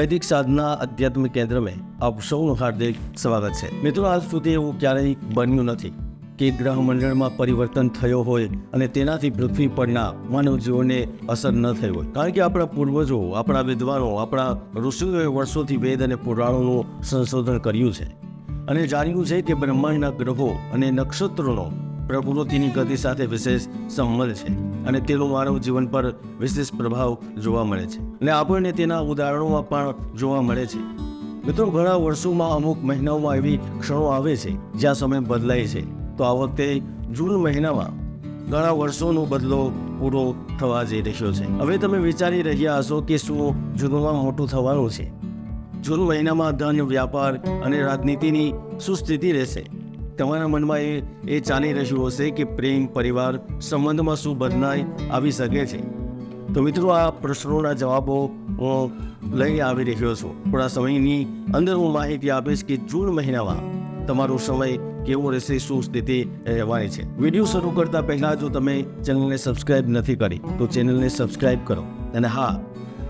વૈદિક સાધના આધ્યાત્મિક કેન્દ્ર મેં આપ સૌનું હાર્દિક સ્વાગત છે. મિત્રો, આજ સુધી એવું ક્યારેય બન્યું નથી કે ગ્રહ મંડળમાં પરિવર્તન થયો હોય અને તેનાથી પૃથ્વી પરના માનવ જીવનને અસર ન થઈ હોય. કારણ કે આપણા પૂર્વજો, આપણા વિદ્વાનો, આપણા ઋષિઓએ વર્ષોથી વેદ અને પુરાણોનું સંશોધન કર્યું છે. અને જાણ્યું છે કે બ્રહ્માંડના ગ્રહો અને નક્ષત્રોનો પ્રકૃતિની ગતિ સાથે વિશેષ સંબંધ છે અને તેનો માનવ જીવન પર વિશેષ પ્રભાવ જોવા મળે છે. અને આપણને તેના ઉદાહરણોમાં પણ જોવા મળે છે. મિત્રો, ઘણા વર્ષોમાં અમુક મહિનાઓમાં એવી ક્ષણો આવે છે, જ્યાં સમય બદલાય છે. તો આ વખતે જૂન મહિનામાં ઘણા વર્ષોનો બદલો પૂરો થવા જઈ રહ્યો છે. હવે તમે વિચારી રહ્યા હશો કે શું જૂનમાં મોટું થવાનું છે? જૂન મહિનામાં ધન, વ્યાપાર અને રાજનીતિની શું સ્થિતિ રહેશે. તમારા મનમાં એ એ ચાલી રહ્યું હશે કે પ્રેમ, પરિવાર, સંબંધમાં શું બદલાઈ આવી શકે છે? તો મિત્રો, આ પ્રશ્નોના જવાબો હું લઈ આવી રહ્યો છું. થોડા સમયની અંદર હું માહિતી આપીશ કે જૂન મહિનામાં તમારો સમય કેવો રહેશે, શું સ્થિતિ રહેવાની છે. વીડિયો શરૂ કરતા પહેલાં જો તમે ચેનલને સબસ્ક્રાઇબ નથી કરી, તો ચેનલને સબસ્ક્રાઇબ કરો. અને હા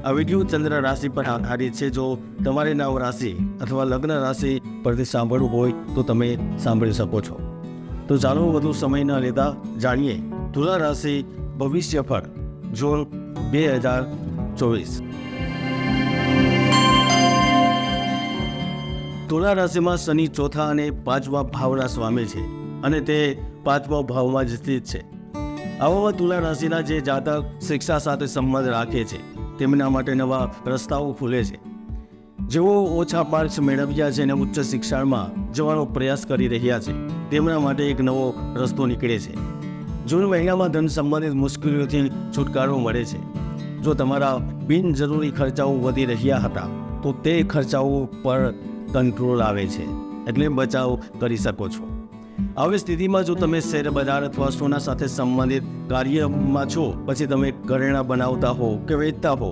આ ચંદ્ર રાશિ પર આધારિત છે. જો તમારે નવ રાશિ અથવા લગ્ન રાશિ પરથી સાંભળવું હોય, તો તમે સાંભળી શકો છો. તો ચાલો વધુ સમય ન લેતા જાણીએ તુલા રાશિ ભવિષ્ય ફળ જૂન બે હજાર ચોવીસ. તુલા રાશિમાં શનિ ચોથા અને પાંચમા ભાવના સ્વામી છે અને તે પાંચમા ભાવમાં જ સ્થિત છે. આવામાં તુલા રાશિના જે જાતક શિક્ષા સાથે સંબંધ રાખે છે તેમના માટે નવા રસ્તાઓ ખુલે છે. જેઓ ઓછા માર્ક્સ મેળવ્યા છે અને ઉચ્ચ શિક્ષણમાં જવાનો પ્રયાસ કરી રહ્યા છે, તેમના માટે એક નવો રસ્તો નીકળે છે. જૂન મહિનામાં ધન સંબંધિત મુશ્કેલીઓથી છુટકારો મળે છે. જો તમારા બિનજરૂરી ખર્ચાઓ વધી રહ્યા હતા, તો તે ખર્ચાઓ પર કંટ્રોલ આવે છે. એટલે બચાવ કરી શકો છો. આવી સ્થિતિમાં જો તમે શેર બજાર અથવા સોના સાથે સંબંધિત કાર્યમાં છો, પછી તમે ઘરેણાં બનાવતા હો કે વેચતા હો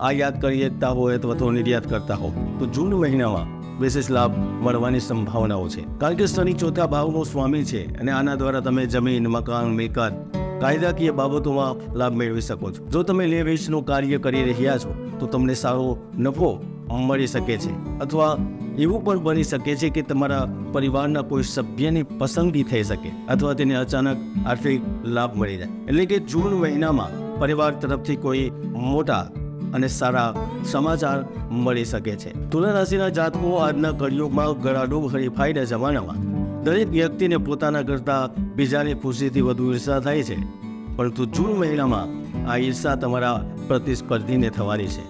આયાત કરી વેચતા હો અથવા તો નિર્યાત કરતા હો, તો જૂન મહિનામાં વિશેષ લાભ મળવાની સંભાવનાઓ છે. કારણ કે શનિ ચોથા ભાવનો સ્વામી છે અને આના દ્વારા તમે જમીન, મકાન, મિલકત, કાયદાકીય બાબતોમાં લાભ મેળવી શકો છો. જો તમે લે વેચનું કાર્ય કરી રહ્યા છો, તો તમને સારો નફો મળી શકે છે. અથવા એવું પણ બની શકે છે કે તમારા પરિવારના કોઈ સભ્યની પસંદગી થઈ શકે અથવા તેને અચાનક આર્થિક લાભ મળી જાય. એટલે કે જૂન મહિનામાં પરિવાર તરફથી કોઈ મોટા અને સારા સમાચાર મળી શકે છે. તુલા રાશિના જાતકો આજના કળિયુગમાં ગળાડૂબ હરીફાઈના જમાનામાં દરેક વ્યક્તિને પોતાના કરતાં બીજાની ખુશીથી વધુ ઈર્ષા થાય છે. પરંતુ જૂન મહિનામાં આ ઈર્ષા તમારા પ્રતિસ્પર્ધીને થવાની છે.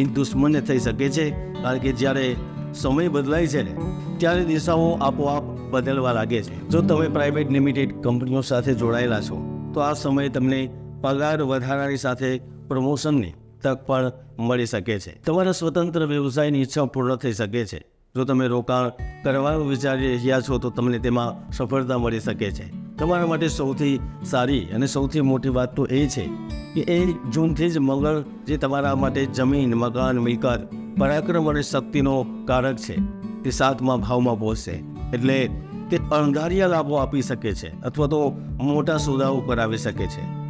એ દુશ્મનને થઈ શકે છે, કારણ કે જ્યારે સમય બદલાય છે ને, ત્યારે દિશાઓ આપોઆપ બદલવા લાગે છે. જો તમે પ્રાઇવેટ લિમિટેડ કંપનીઓ સાથે જોડાયેલા છો, તો આ સમયે તમને પગાર વધારાની સાથે પ્રમોશનની તક પણ મળી શકે છે. તમારા સ્વતંત્ર વ્યવસાયની ઈચ્છા પૂર્ણ થઈ શકે છે. જો તમે રોકાણ કરવાનું વિચારી રહ્યા છો, તો તમને તેમાં સફળતા મળી શકે છે. તમારા માટે સૌથી સારી અને સૌથી મોટી વાત તો એ છે કે એ જૂનથી જ મંગળ જે તમારા માટે જમીન, મકાન, મિલકત પરાક્રમ અને શક્તિનો કારક છે. તે સાતમા ભાવમાં પહોંચશે. એટલે તે અણધાર્યા લાભો આપી શકે છે અથવા તો મોટા સોદાઓ કરાવી શકે છે.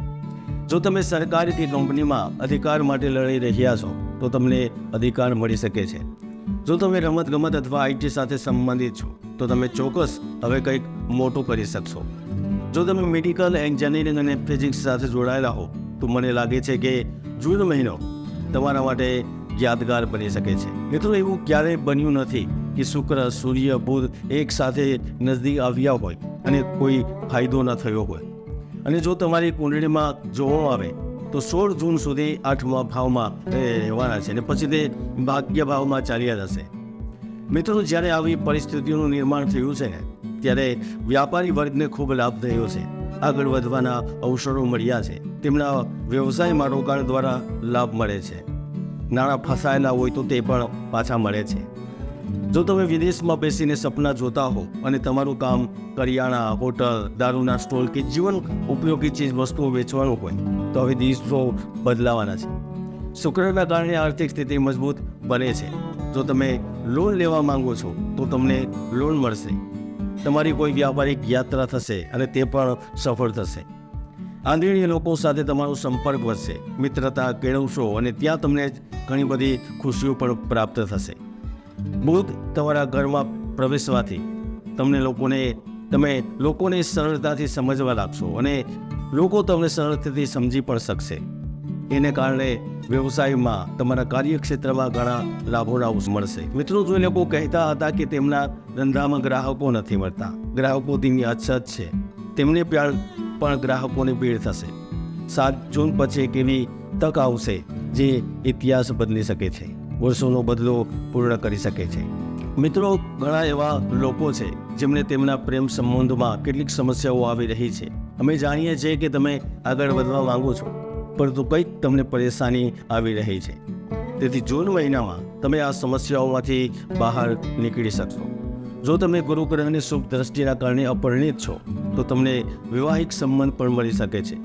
જો તમે સરકારી કે કંપનીમાં અધિકાર માટે લડી રહ્યા છો, તો તમને અધિકાર મળી શકે છે. જો તમે રમત ગમત અથવા આઈટી સાથે સંબંધિત છો, તો તમે ચોક્કસ હવે કંઈક મોટું કરી શકશો. જો તમે મેડિકલ એન્જિનિયરિંગ અને ફિઝિક્સ સાથે જોડાયેલા હો, તો મને લાગે છે કે જૂન મહિનો તમારા માટે યાદગાર બની શકે છે. મિત્રો, એવું ક્યારેય બન્યું નથી કે શુક્ર, સૂર્ય, બુધ એક સાથે નજદીક આવ્યા હોય અને કોઈ ફાયદો ન થયો હોય. અને જો તમારી કુંડળીમાં જોવા આવે, તો સોળ જૂન સુધી આઠમા ભાવમાં રહેવાના છે અને પછી તે ભાગ્ય ભાવમાં ચાલ્યા જશે. મિત્રો, જ્યારે આવી પરિસ્થિતિઓનું નિર્માણ થયું છે ત્યારે વ્યાપારી વર્ગને ખૂબ લાભ થયો છે. આગળ વધવાના અવસરો મળ્યા છે. તેમના વ્યવસાયમાં રોકાણ દ્વારા લાભ મળે છે. નાણાં ફસાયેલા હોય તો તે પણ પાછા મળે છે. જો તમે વિદેશમાં બેસીને સપના જોતા હો અને તમારું કામ કરિયાણા, હોટલ, દારૂના સ્ટોલ કે જીવન ઉપયોગી ચીજ વસ્તુઓ વેચવાનું હોય, તો હવે દિવસો બદલાવાના છે. શુક્રના કારણે આર્થિક સ્થિતિ મજબૂત બને છે. જો તમે લોન લેવા માંગો છો, તો તમને લોન મળશે. તમારી કોઈ વ્યાપારિક યાત્રા થશે અને તે પણ સફળ થશે. આંધળીય લોકો સાથે તમારો સંપર્ક વધશે, મિત્રતા કેળવશો અને ત્યાં તમને ઘણી બધી ખુશીઓ પણ પ્રાપ્ત થશે. બુધ તમારા ઘરમાં પ્રવેશવાથી તમને લોકોને, તમે લોકોને સરળતાથી સમજવા લાગશો અને લોકો તમને સરળતાથી સમજી પણ શકશે. એને કારણે વ્યવસાયમાં તમારા કાર્યક્ષેત્રમાં ઘણા લાભોના મળશે. મિત્રો, જો લોકો કહેતા હતા કે તેમના ધંધામાં ગ્રાહકો નથી મળતા ગ્રાહકો તેમની અછત છે, તેમને પણ પણ ગ્રાહકોની ભીડ થશે. સાત જૂન પછી એક એવી તક આવશે જે ઇતિહાસ બદલી શકે છે, વર્ષોનો બદલો પૂર્ણ કરી શકે છે. મિત્રો, ઘણા એવા લોકો છે જેમને તેમના પ્રેમ સંબંધમાં કેટલીક સમસ્યાઓ આવી રહી છે. અમે જાણીએ છીએ કે તમે આગળ વધવા માંગો છો, પરંતુ કંઈક તમને પરેશાની આવી રહી છે. તેથી જૂન મહિનામાં તમે આ સમસ્યાઓમાંથી બહાર નીકળી શકશો. જો તમે ગુરુ ગ્રહની શુભ દ્રષ્ટિના કારણે અપરિણિત છો, તો તમને વિવાહિક સંબંધ પણ મળી શકે છે.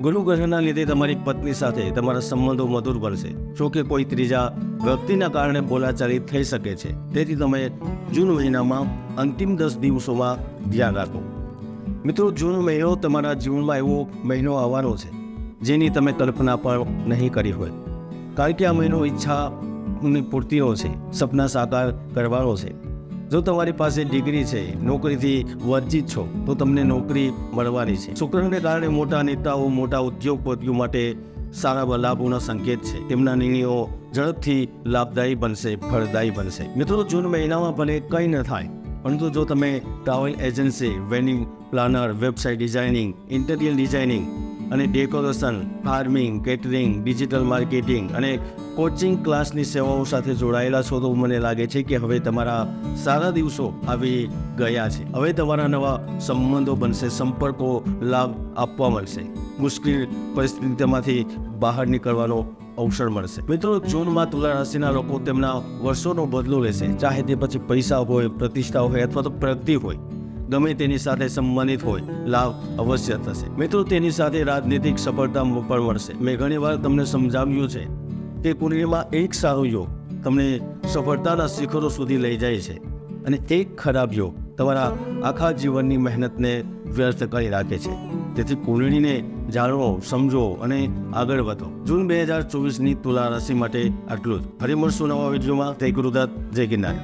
ગુરુ ગ્રહના લીધે તમારી પત્ની સાથે તમારા સંબંધો મધુર બનશે. જો કે કોઈ ત્રીજા વ્યક્તિના કારણે બોલાચાલી થઈ શકે છે, તેથી તમે જૂન મહિનામાં અંતિમ દસ દિવસોમાં ધ્યાન રાખો. મિત્રો, જૂન મહિનો તમારા જીવનમાં એવો મહિનો આવવાનો છે, જેની તમે કલ્પના પણ નહીં કરી હોય. કારણ કે આ મહિનો ઈચ્છાની પૂર્તિનો છે, સપના સાકાર કરવાનો છે. જો તમારી પાસે ડિગ્રી છે, નોકરીથી વંચિત છો, તો તમને નોકરી મળવાની છે. શુક્રને કારણે મોટા નેતાઓ, મોટા ઉદ્યોગપતિઓ માટે સારા લાભોના સંકેત છે. તેમના નિર્ણયો ઝડપથી લાભદાયી બનશે, ફળદાયી બનશે. મિત્રો, જૂન મહિનામાં ભલે કંઈ ન થાય, પરંતુ જો તમે travel agency venue planner, website designing, interior designing અને decoration, farming, catering, digital marketing અને કોચિંગ ક્લાસની સેવાઓ સાથે જોડાયેલા છો તો મને લાગે છે કે હવે તમારા સારા દિવસો આવી ગયા છે. હવે તમારા નવા સંબંધો બનશે, સંપર્કો લાભ આપવા મળશે. મુશ્કેલ પરિસ્થિતિમાંથી બહાર નીકળવાનો અવસર મળશે. મિત્રો, જૂનમાં તુલા રાશિના લોકો તેમના વર્ષોનો બદલો લેશે. ચાહે તે પછી પૈસા હોય, પ્રતિષ્ઠા હોય અથવા તો પ્રગતિ હોય. ગમે તેની સાથે સંબંધિત હોય, લાભ અવશ્ય થશે. મિત્રો, તેની સાથે રાજનીતિક સફળતા પણ મળશે. મેં ઘણી વાર તમને સમજાવ્યું છે કે પૂર્ણિમા એક સારો યોગ તમને સફળતાના શિખરો સુધી લઈ જાય છે અને એક ખરાબ યોગ તમારા આખા જીવનની મહેનતને વ્યર્થ કરી રાખે છે. તેથી કુંડળીને જાણો, સમજો અને આગળ વધો. જૂન બે હજાર ચોવીસની તુલા રાશિ માટે આટલું જ. ફરી મળશું નવા વિડીયોમાં. જય ગુરુદત્ત, જય ગિરનાર.